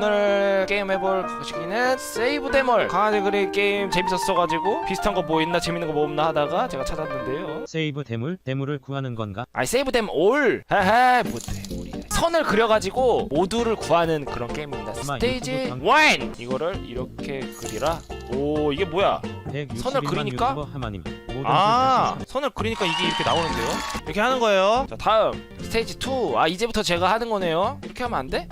오늘 게임 해볼 것이기는 세이브 데몰 강아지 그리 게임 재밌었어가지고 비슷한 거 뭐 있나 재밌는 거 뭐 없나 하다가 제가 찾았는데요. 세이브 대물 대물을 구하는 건가? 아니 세이브 데몰 헤헤 뭐 데몰이야. 선을 그려가지고 모두를 구하는 그런 게임입니다. 아마 스테이지 유튜브 1 이거를 이렇게 그리라. 오 이게 뭐야? 161만 선을 그리니까? 유튜버 하마님. 모든 아 분들 선을 그리니까 이게 이렇게 나오는데요? 이렇게 하는 거예요? 자 다음. 스테이지 2아 이제부터 제가 하는 거네요? 이렇게 하면 안 돼?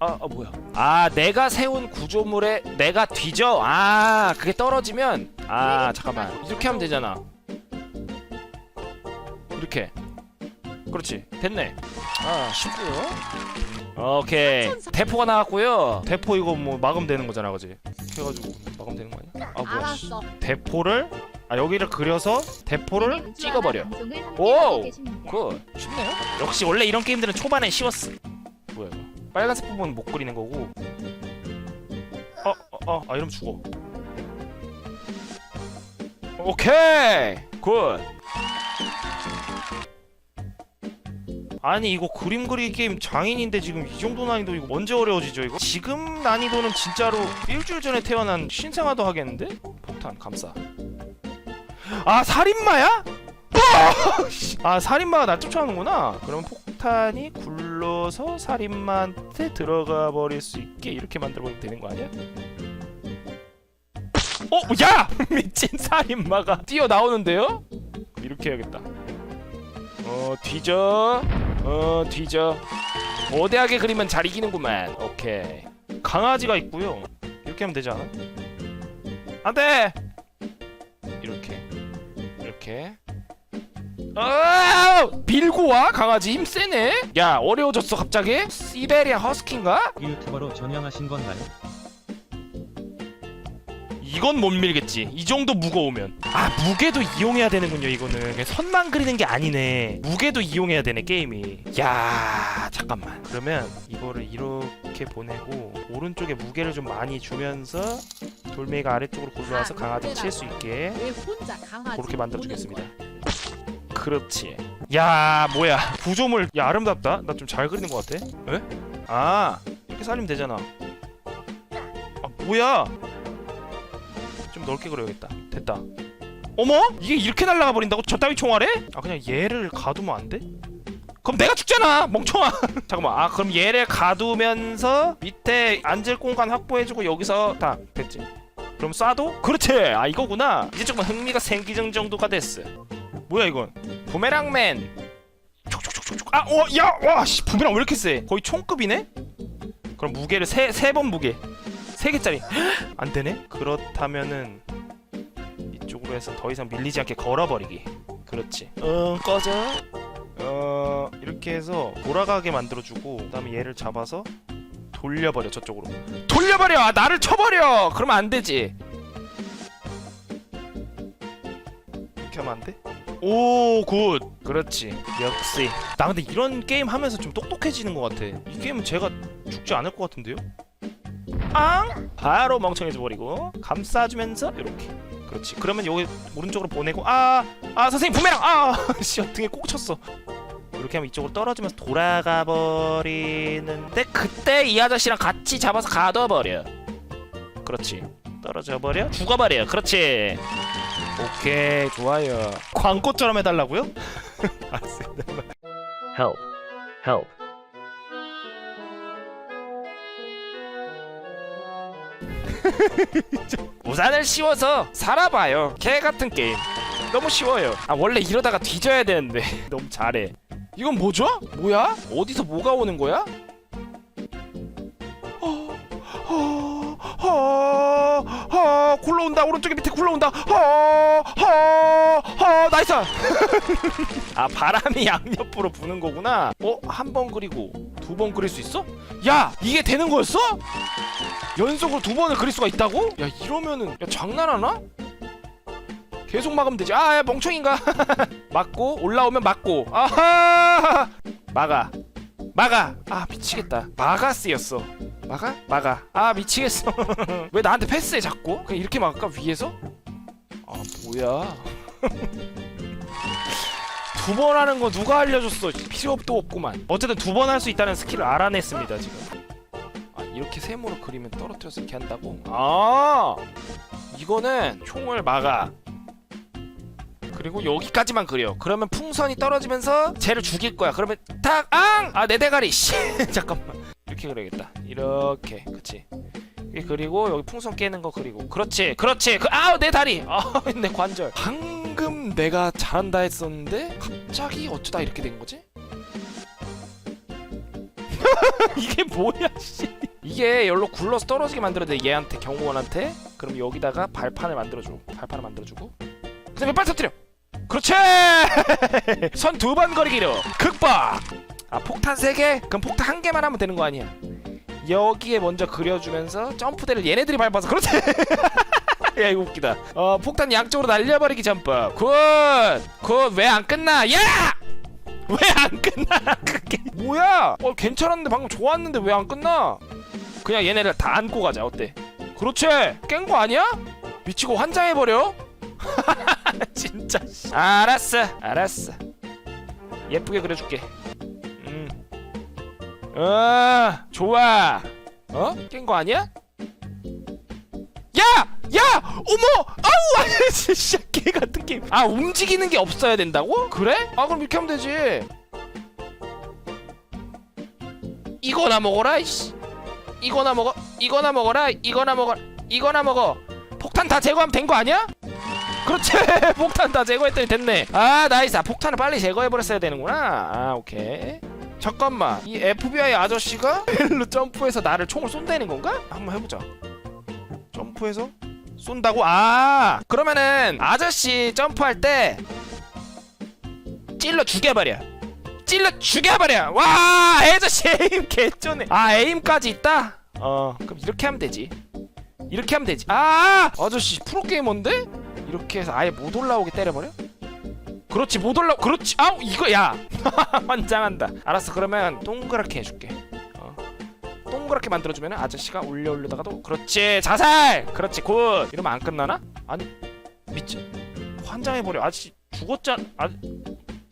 아, 아 뭐야 아 내가 세운 구조물에 내가 뒤져 아 그게 떨어지면 아 잠깐만 이렇게 하면 되잖아 이렇게 그렇지 됐네 아 쉽고요 오케이 대포가 나왔고요 대포 이거 뭐 막으면 되는 거잖아 그지 이렇게 해가지고 막으면 되는 거 아니야? 아 뭐야 씨. 알았어. 대포를 아 여기를 그려서 대포를 찍어버려. 오! 그 쉽네요. 역시 원래 이런 게임들은 초반에 쉬웠어. 뭐야 이거? 빨간색 부분은 못 그리는 거고. 어, 어, 어, 아 이러면 죽어. 오케이, 굿. 아니 이거 그림 그리기 게임 장인인데 지금 이 정도 난이도 이거 언제 어려워지죠 이거? 지금 난이도는 진짜로 일주일 전에 태어난 신생아도 하겠는데? 폭탄 감싸. 아 살인마야? 아 살인마가 날 쫓아오는구나 그럼 폭탄이 굴 러서 살인마한테 들어가 버릴 수 있게 이렇게 만들어보면 되는 거 아니야? 어? 야! 미친 살인마가 뛰어 나오는데요? 이렇게 해야겠다 어 뒤져 어 뒤져 거대하게 그리면 잘 이기는구만 오케이 강아지가 있고요 이렇게 하면 되지 않아? 안 돼! 이렇게 이렇게 아 밀고 와 강아지 힘 세네. 야 어려워졌어 갑자기? 시베리아 허스키인가? 유튜버로 전향하신 건가요? 이건 못 밀겠지. 이 정도 무거우면. 아 무게도 이용해야 되는군요 이거는. 그냥 선만 그리는 게 아니네. 무게도 이용해야 되네 게임이. 야 잠깐만. 그러면 이거를 이렇게 보내고 오른쪽에 무게를 좀 많이 주면서 돌멩이가 아래쪽으로 굴러와서 강아지 칠 수 있게 왜 혼자 강아지 그렇게 만들어주겠습니다. 그렇지. 야 뭐야 구조물 야 아름답다. 나 좀 잘 그리는 것 같아. 에? 아 이렇게 살리면 되잖아. 아 뭐야? 좀 넓게 그려야겠다. 됐다. 어머? 이게 이렇게 날아가 버린다고? 저 따위 총알에? 아 그냥 얘를 가두면 안 돼? 그럼 내가 죽잖아 멍청아 잠깐만 아 그럼 얘를 가두면서 밑에 앉을 공간 확보해주고 여기서 다 됐지 그럼 쏴도? 그렇지 아 이거구나 이제 조금 흥미가 생기는 정도가 됐어 뭐야 이건? 부메랑맨. 촉촉촉촉촉. 아어야와 씨 부메랑 왜 이렇게 세? 거의 총급이네? 그럼 무게를 세 세 번 무게. 세 개짜리. 안 되네? 그렇다면은 이쪽으로 해서 더 이상 밀리지 않게 걸어버리기. 그렇지. 응 꺼져. 어 이렇게 해서 돌아가게 만들어주고 그다음에 얘를 잡아서 돌려버려 저쪽으로. 돌려버려! 아, 나를 쳐버려! 그러면 안 되지. 이렇게 하면 안 돼? 오, 굿. 그렇지. 역시. 나 근데 이런 게임 하면서 좀 똑똑해지는 것 같아. 이 게임은 제가 죽지 않을 것 같은데요? 앙! 바로 멍청해져 버리고 감싸주면서 이렇게. 그렇지. 그러면 여기 오른쪽으로 보내고 아, 아 선생님 부메랑 아, 씨 등에 꼭 쳤어. 이렇게 하면 이쪽으로 떨어지면서 돌아가 버리는데 그때 이 아저씨랑 같이 잡아서 가둬버려. 그렇지. 떨어져 버려. 죽어 버려. 그렇지. 오케이 좋아요. 광고처럼 해달라고요? 알았어요. Help. Help. 우산을 씌워서 살아봐요. 개 같은 게임. 너무 쉬워요. 아 원래 이러다가 뒤져야 되는데 너무 잘해. 이건 뭐죠? 뭐야? 어디서 뭐가 오는 거야? 어, 어, 굴러온다. 오른쪽에 밑에 굴러온다. 어, 어, 어, 나이스. 아 바람이 양옆으로 부는 거구나. 어, 한 번 그리고 두 번 그릴 수 있어? 야, 이게 되는 거였어? 연속으로 두 번을 그릴 수가 있다고? 야 이러면은 야 장난하나? 계속 막으면 되지 아 야, 멍청인가 막고 올라오면 막고 아하 막아 막아 아 미치겠다 마가스였어 막아? 막아. 아 미치겠어. 왜 나한테 패스해 자꾸? 그냥 이렇게 막을까 위에서? 아 뭐야. 두 번 하는 거 누가 알려줬어? 필요도 없구만. 어쨌든 두 번 할 수 있다는 스킬을 알아냈습니다 지금. 이렇게 세모로 그리면 떨어뜨려서 이렇게 한다고? 아! 이거는 총을 막아. 그리고 여기까지만 그려. 그러면 풍선이 떨어지면서 쟤를 죽일 거야. 그러면 탁 앙 아 내 대가리. 씨! 잠깐만 이렇게 그려야겠다. 이렇게 그치? 그리고 여기 풍선 깨는 거 그리고. 그렇지 그렇지. 그 아우 내 다리! 아내 관절. 방금 내가 잘한다 했었는데 갑자기 어쩌다 이렇게 된 거지? 이게 뭐야 씨. 이게 열로 굴러서 떨어지게 만들어야 돼 얘한테 경호원한테. 그럼 여기다가 발판을 만들어줘 발판을 만들어주고. 그 다음에 빨리 터뜨려! 그렇지! 선 두 번 거리기로 극박 아 폭탄 세 개? 그럼 폭탄 한 개만 하면 되는 거 아니야? 여기에 먼저 그려주면서 점프대를 얘네들이 밟아서 그렇지! 야 이거 웃기다. 어 폭탄 양쪽으로 날려버리기 전법. 굿굿왜 안 끝나? 야! 왜 안 끝나? 그게 뭐야? 어 괜찮았는데 방금 좋았는데 왜 안 끝나? 그냥 얘네를 다 안고 가자 어때? 그렇지? 깬 거 아니야? 미치고 환장해버려? 진짜 씨. 알았어 알았어. 예쁘게 그려줄게. 음. 어 좋아 어? 깬 거 아니야? 야! 야! 어머! 아우! 진짜 개 같은 게임 아 움직이는 게 없어야 된다고? 그래? 아 그럼 이렇게 하면 되지 이거나 먹어라 이씨 이거나 먹어 이거나 먹어라 이거나 먹어 이거나 먹어 폭탄 다 제거하면 된 거 아니야? 그렇지 폭탄 다 제거했더니 됐네 아 나이스 아, 폭탄을 빨리 제거해버렸어야 되는구나 아 오케이 잠깐만 이 FBI 아저씨가 일로 점프해서 나를 총을 쏜다는 건가? 한번 해보자 점프해서 쏜다고? 아 그러면은 아저씨 점프할 때 찔러 죽여버려 찔러 죽여버려 와 아저씨 에임 개쩌네 아 에임까지 있다? 어 그럼 이렇게 하면 되지 이렇게 하면 되지 아 아저씨 프로게이머인데? 이렇게 해서 아예 못 올라오게 때려버려? 그렇지 못 올라 그렇지. 아우 이거 야. 환장한다. 알았어 그러면 동그랗게 해줄게. 어. 동그랗게 만들어주면 아저씨가 올려 올려다가도 그렇지 자살! 그렇지 굿. 이러면 안 끝나나? 아니 미치 환장해버려. 아저씨 죽었잖아 아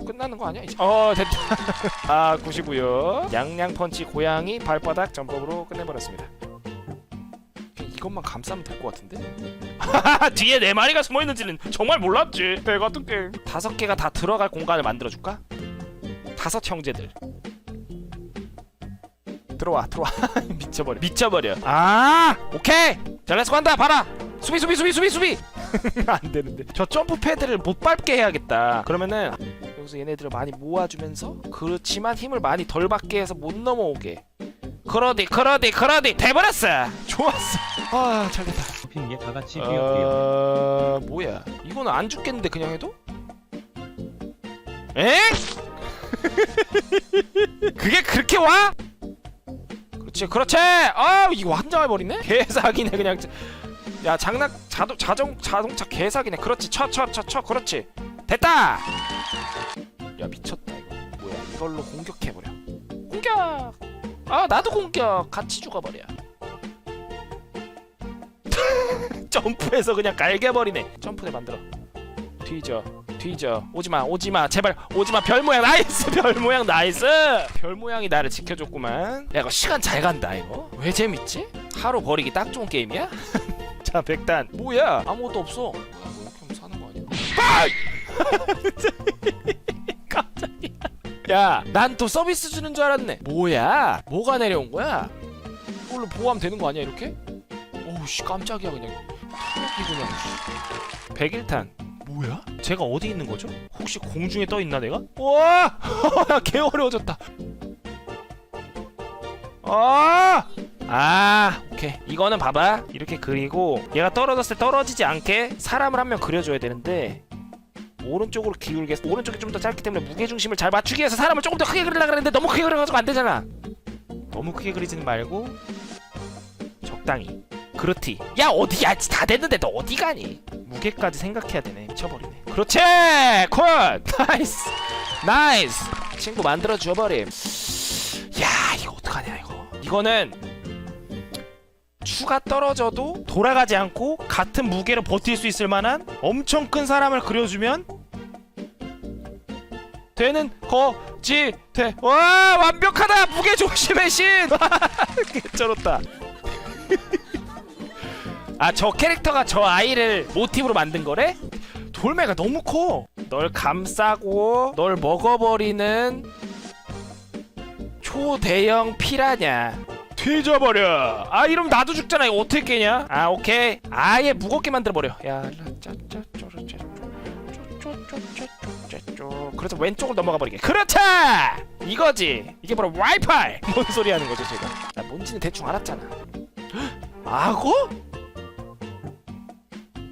끝나는 거 아니야? 이제? 어 됐다. 아 굿이고요. 양양 펀치 고양이 발바닥 전법으로 끝내버렸습니다 이것만 감싸면 될 것 같은데? 뒤에 네 마리가 숨어 있는지는 정말 몰랐지. 배 같은 게임. 다섯 개가 다 들어갈 공간을 만들어 줄까? 다섯 형제들. 들어와, 들어와. 미쳐버려. 미쳐버려. 아, 오케이. 자, 렛츠 간다. 봐라. 수비, 수비, 수비, 수비, 수비. 안 되는데. 저 점프 패드를 못 밟게 해야겠다. 그러면은 여기서 얘네들을 많이 모아주면서 그렇지만 힘을 많이 덜 받게 해서 못 넘어오게. 그러디, 그러디, 그러디. 돼버렸어. 좋았어. 아, 잘 됐다. 핑에 다 같이. 어... 뭐야? 이거는 안 죽겠는데 그냥 해도? 에? 그게 그렇게 와? 그렇지, 그렇지. 아, 이거 환장해 버리네. 개사기네 그냥. 야, 장난 자동 자동 자동차 개사기네. 그렇지, 쳐, 쳐, 쳐, 쳐. 그렇지. 됐다. 야, 미쳤다 이거. 뭐야? 이걸로 공격해 버려. 공격. 아, 나도 공격. 같이 죽어버려. 점프해서 그냥 갈겨버리네. 점프대 만들어. 뒤져 뒤져. 오지마 오지마 제발. 오지마 별 모양 나이스 별 모양 나이스. 별 모양이 나를 지켜줬구만. 야 이거 시간 잘 간다 이거. 왜 재밌지? 하루 버리기 딱 좋은 게임이야? 자 백단. 뭐야? 아무것도 없어. 뭐야 뭐 이렇게 하면 사는 거 아니야? 깜짝이야 야난 또 서비스 주는 줄 알았네. 뭐야? 뭐가 내려온 거야? 이걸로 보호하면 되는 거 아니야 이렇게? 오우씨 깜짝이야 그냥 이 그냥 백일탄 뭐야? 제가 어디 있는 거죠? 혹시 공중에 떠 있나 내가? 와! 개 어려워졌다. 아! 아, 오케이. 이거는 봐봐. 이렇게 그리고 얘가 떨어졌을 때 떨어지지 않게 사람을 한 명 그려줘야 되는데 오른쪽으로 기울게 오른쪽이 좀 더 짧기 때문에 무게 중심을 잘 맞추기 위해서 사람을 조금 더 크게 그리려 그랬는데 너무 크게 그려가지고 안 되잖아. 너무 크게 그리지는 말고 적당히. 그렇지. 야 어디야? 다 됐는데 너 어디 가니? 무게까지 생각해야 되네. 미쳐버리네. 그렇지. 콜. 나이스. 나이스. 친구 만들어 줘버림. 야 이거 어떡하냐 이거. 이거는 추가 떨어져도 돌아가지 않고 같은 무게로 버틸 수 있을 만한 엄청 큰 사람을 그려주면 되는 거지 돼. 와 완벽하다. 무게 조 조심해 신 개쩔었다 아 저 캐릭터가 저 아이를 모티브로 만든 거래? 돌멩이가 너무 커 널 감싸고 널 먹어버리는 초대형 피라냐 뒤져버려 아 이러면 나도 죽잖아 이거 어떻게 깨냐 아 오케이 아예 무겁게 만들어버려 야 그래서 왼쪽을 넘어가 버리게 그렇지 이거지 이게 바로 와이파이 뭔 소리 하는 거죠 제가 나 뭔지는 대충 알았잖아 악어?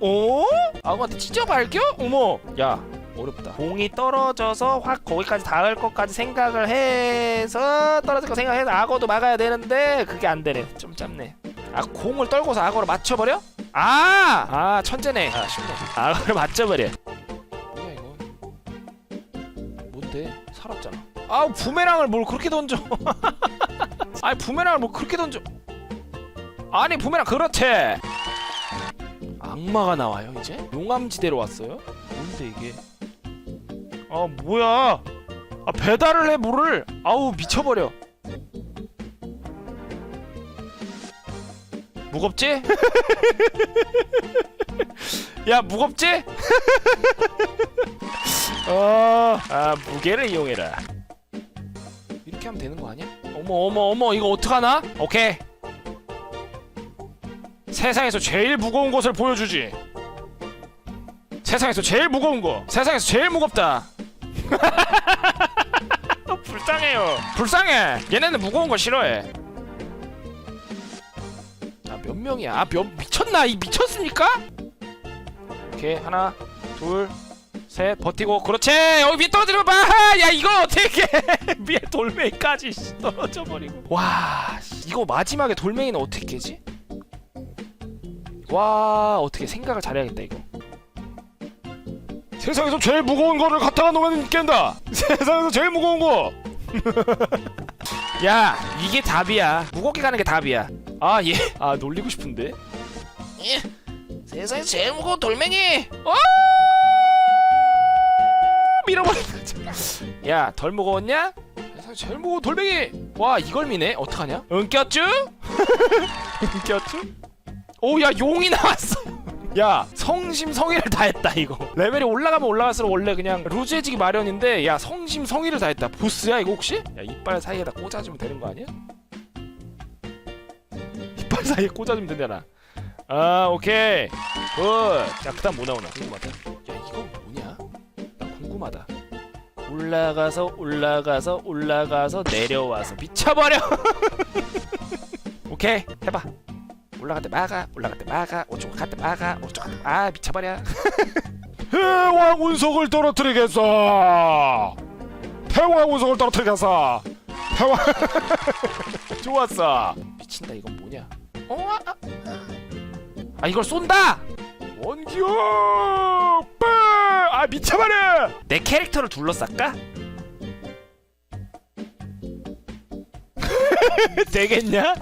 어? 악어한테 찢어 발겨? 어머. 야 어렵다. 공이 떨어져서 확 거기까지 닿을 것까지 생각을 해서 떨어질 거 생각해서 악어도 막아야 되는데 그게 안 되네. 좀 짧네. 아 공을 떨고서 악어를 맞춰버려? 아! 아 천재네. 아 쉽네. 악어를 맞춰버려. 뭐야 이거? 뭔데? 살았잖아. 아우 부메랑을 뭘 그렇게 던져. 아니 부메랑을 뭘 그렇게 던져. 아니 부메랑 그렇지 악마가 나와요 이제 용암지대로 왔어요 뭔데 이게 아 뭐야 아 배달을 해 물을 아우 미쳐버려 무겁지? 야 무겁지? 어, 아 무게를 이용해라 이렇게 하면 되는 거 아니야? 어머 어머 어머 이거 어떡하나? 오케이 세상에서 제일 무거운 것을 보여주지. 세상에서 제일 무거운 거. 세상에서 제일 무겁다. 불쌍해요. 불쌍해. 얘네는 무거운 거 싫어해. 아 몇 명이야? 아 몇 미쳤나? 이 미쳤습니까? 오케이 하나 둘셋 버티고. 그렇지! 여기 밑 떨어지는 거봐야 이걸 어떻게 위에 돌멩이까지 씨, 떨어져 버리고. 와 씨, 이거 마지막에 돌멩이는 어떻게 깨지 와 어떻게 생각을 잘해야겠다 이거. 세상에서 제일 무거운 거를 갖다가 놓으면 깬다. 세상에서 제일 무거운 거 야 이게 답이야. 무겁게 가는 게 답이야. 아 예 아 놀리고 싶은데? 예. 세상에서 제일 무거운 돌멩이. 어! 밀어버린다 야 덜 무거웠냐? 세상에서 제일 무거운 돌멩이. 와 이걸 미네? 어떡하냐? 은꼈쥬? 은꼈쥬 오야 용이 나왔어. 야 성심성의를 다했다 이거. 레벨이 올라가면 올라갈수록 원래 그냥 루즈해지기 마련인데 야 성심성의를 다했다. 보스야 이거 혹시? 야 이빨 사이에다 꽂아주면 되는 거 아니야? 이빨 사이에 꽂아주면 되잖아 아 오케이. 굿자 그다음 뭐 나오나? 궁금하다. 야 이거 뭐냐? 나 궁금하다. 올라가서 올라가서 올라가서 내려와서. 미쳐버려. 오케이 해봐 올라갈 때 막아 올라갈 때 막아 오쪽 갈때 막아 오쪽 갈때 아 미쳐버려 대왕 운석을 떨어뜨리겠어. 대왕 운석을 떨어뜨리겠어. 대왕 좋았어 미친다 이건 뭐냐 어? 아, 아. 아 이걸 쏜다 원기옥 빠! 아 미쳐버려. 내 캐릭터를 둘러쌀까? 되겠냐?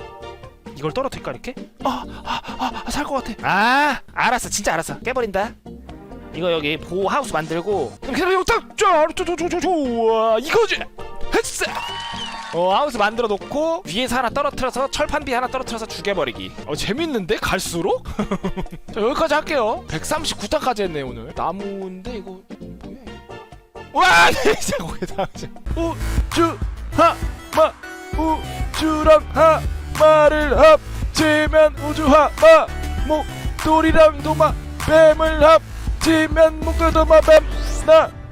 이걸 떨어뜨릴까 이렇게? 아아아살 것 같아. 아 알았어. 진짜 알았어. 깨버린다. 이거 여기 보호 하우스 만들고. 이거지 햇스 어! 하우스 만들어 놓고 위에서 하나 떨어뜨려서 철판 위에 하나 떨어뜨려서 죽여버리기. 어 재밌는데? 갈수록? 자 여기까지 할게요. 139탄까지 했네 오늘. 나무인데 이거 뭐야 와! 진짜 거기다 우주 하마 우주랑 하 마를 합치면 우주 하마 목돌이랑 도마 뱀을 합치면 목돌 도마 뱀나